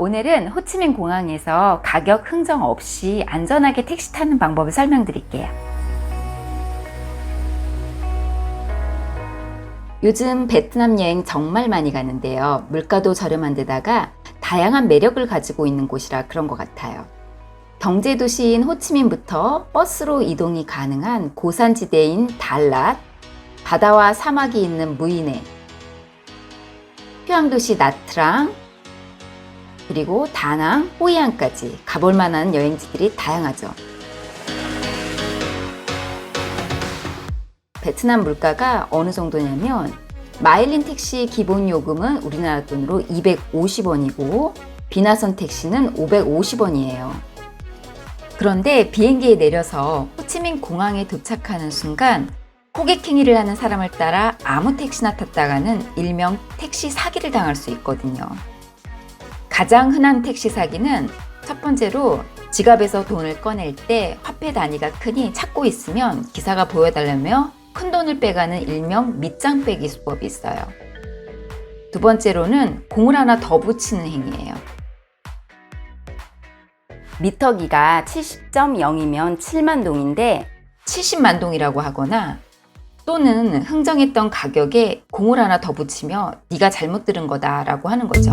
오늘은 호치민 공항에서 가격 흥정 없이 안전하게 택시 타는 방법을 설명드릴게요. 요즘 베트남 여행 정말 많이 가는데요. 물가도 저렴한 데다가 다양한 매력을 가지고 있는 곳이라 그런 것 같아요. 경제 도시인 호치민부터 버스로 이동이 가능한 고산지대인 달랏, 바다와 사막이 있는 무이네, 휴양도시 나트랑, 그리고 다낭, 호이안까지 가볼 만한 여행지들이 다양하죠. 베트남 물가가 어느 정도냐면 마일린 택시 기본 요금은 우리나라 돈으로 250원이고 비나선 택시는 550원이에요. 그런데 비행기에 내려서 호치민 공항에 도착하는 순간 호객행위를 하는 사람을 따라 아무 택시나 탔다가는 일명 택시 사기를 당할 수 있거든요. 가장 흔한 택시 사기는 첫 번째로 지갑에서 돈을 꺼낼 때 화폐 단위가 크니 찾고 있으면 기사가 보여달라며 큰 돈을 빼가는 일명 밑장 빼기 수법이 있어요. 두 번째로는 공을 하나 더 붙이는 행위예요. 미터기가 70.0이면 7만 동인데 70만 동이라고 하거나 또는 흥정했던 가격에 공을 하나 더 붙이며 네가 잘못 들은 거다라고 하는 거죠.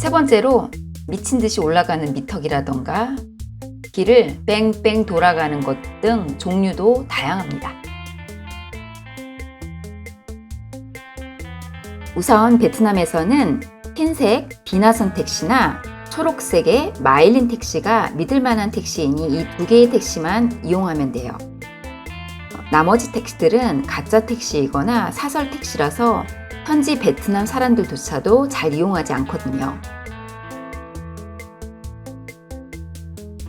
세 번째로 미친 듯이 올라가는 미터기라던가 길을 뺑뺑 돌아가는 것 등 종류도 다양합니다. 우선 베트남에서는 흰색 비나선 택시나 초록색의 마일린 택시가 믿을 만한 택시이니 이 두 개의 택시만 이용하면 돼요. 나머지 택시들은 가짜 택시이거나 사설 택시라서 현지 베트남 사람들조차도 잘 이용하지 않거든요.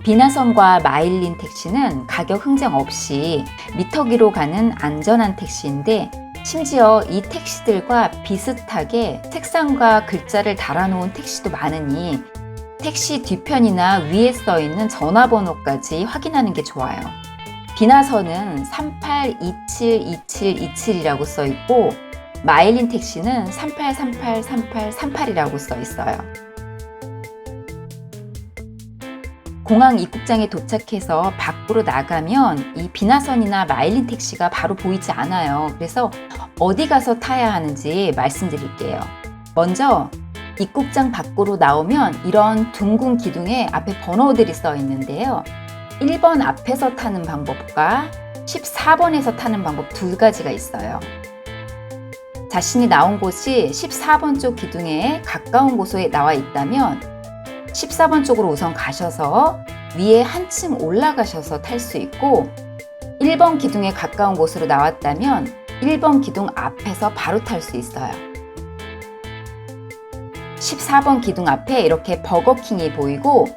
비나선과 마일린 택시는 가격 흥정 없이 미터기로 가는 안전한 택시인데 심지어 이 택시들과 비슷하게 색상과 글자를 달아놓은 택시도 많으니 택시 뒤편이나 위에 써 있는 전화번호까지 확인하는 게 좋아요. 비나선은 38272727이라고 써 있고 마일린 택시는 38383838이라고 써 있어요. 공항 입국장에 도착해서 밖으로 나가면 이 비나선이나 마일린 택시가 바로 보이지 않아요. 그래서 어디 가서 타야 하는지 말씀드릴게요. 먼저 입국장 밖으로 나오면 이런 둥근 기둥에 앞에 번호들이 써 있는데요. 1번 앞에서 타는 방법과 14번에서 타는 방법 두 가지가 있어요. 자신이 나온 곳이 14번 쪽 기둥에 가까운 곳에 나와 있다면 14번 쪽으로 우선 가셔서 위에 한층 올라가셔서 탈 수 있고 1번 기둥에 가까운 곳으로 나왔다면 1번 기둥 앞에서 바로 탈 수 있어요. 14번 기둥 앞에 이렇게 버거킹이 보이고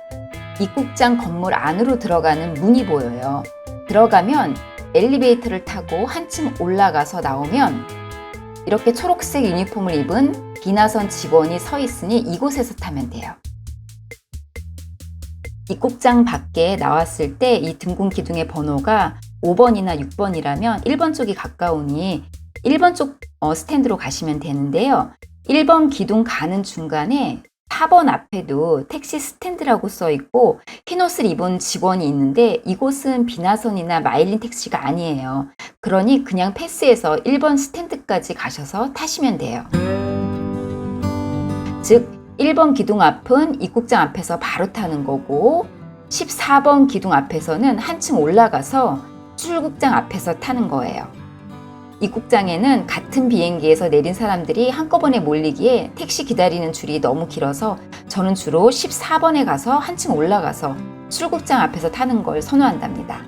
입국장 건물 안으로 들어가는 문이 보여요. 들어가면 엘리베이터를 타고 한층 올라가서 나오면 이렇게 초록색 유니폼을 입은 비나선 직원이 서 있으니 이곳에서 타면 돼요. 입국장 밖에 나왔을 때 이 등군 기둥의 번호가 5번이나 6번이라면 1번 쪽이 가까우니 1번 쪽 어, 스탠드로 가시면 되는데요. 1번 기둥 가는 중간에 4번 앞에도 택시 스탠드라고 써 있고 흰 옷을 입은 직원이 있는데 이곳은 비나선이나 마일린 택시가 아니에요. 그러니 그냥 패스해서 1번 스탠드까지 가셔서 타시면 돼요. 즉 1번 기둥 앞은 입국장 앞에서 바로 타는 거고 14번 기둥 앞에서는 한층 올라가서 출국장 앞에서 타는 거예요. 입국장에는 같은 비행기에서 내린 사람들이 한꺼번에 몰리기에 택시 기다리는 줄이 너무 길어서 저는 주로 14번에 가서 한층 올라가서 출국장 앞에서 타는 걸 선호한답니다.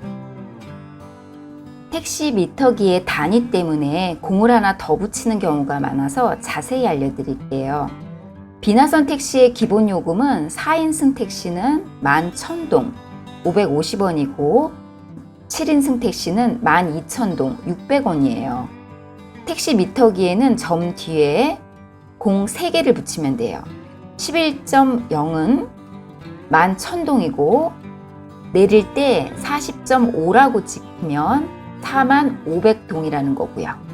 택시 미터기의 단위 때문에 공을 하나 더 붙이는 경우가 많아서 자세히 알려드릴게요. 비나선 택시의 기본 요금은 4인승 택시는 11,000동 550원이고 7인승 택시는 12,000동 600원이에요. 택시 미터기에는 점 뒤에 공 3개를 붙이면 돼요. 11.0은 11,000동이고 내릴 때 40.5라고 찍으면 4500동이라는 거고요.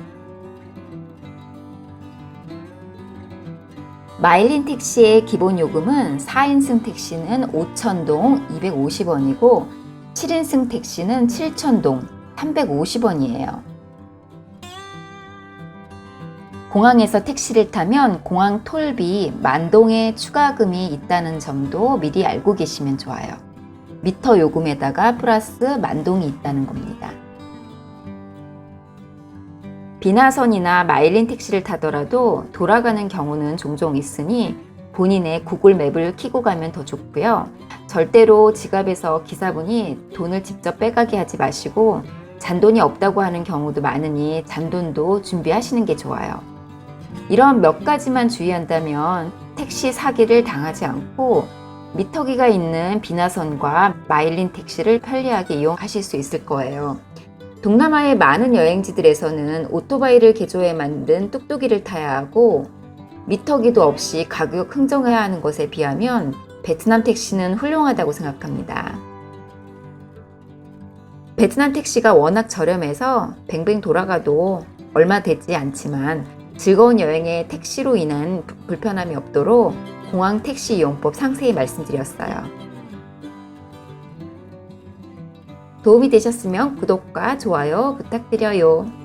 마일린 택시의 기본 요금은 4인승 택시는 5,000동 250원이고 7인승 택시는 7,000동 350원이에요. 공항에서 택시를 타면 공항 톨비 만동의 추가금이 있다는 점도 미리 알고 계시면 좋아요. 미터 요금에다가 플러스 만동이 있다는 겁니다. 비나선이나 마일린 택시를 타더라도 돌아가는 경우는 종종 있으니 본인의 구글 맵을 키고 가면 더 좋고요. 절대로 지갑에서 기사분이 돈을 직접 빼가게 하지 마시고 잔돈이 없다고 하는 경우도 많으니 잔돈도 준비하시는 게 좋아요. 이런 몇 가지만 주의한다면 택시 사기를 당하지 않고 미터기가 있는 비나선과 마일린 택시를 편리하게 이용하실 수 있을 거예요. 동남아의 많은 여행지들에서는 오토바이를 개조해 만든 뚝뚝이를 타야 하고 미터기도 없이 가격 흥정해야 하는 것에 비하면 베트남 택시는 훌륭하다고 생각합니다. 베트남 택시가 워낙 저렴해서 뱅뱅 돌아가도 얼마 되지 않지만 즐거운 여행에 택시로 인한 불- 불편함이 없도록 공항 택시 이용법 상세히 말씀드렸어요. 도움이 되셨으면 구독과 좋아요 부탁드려요.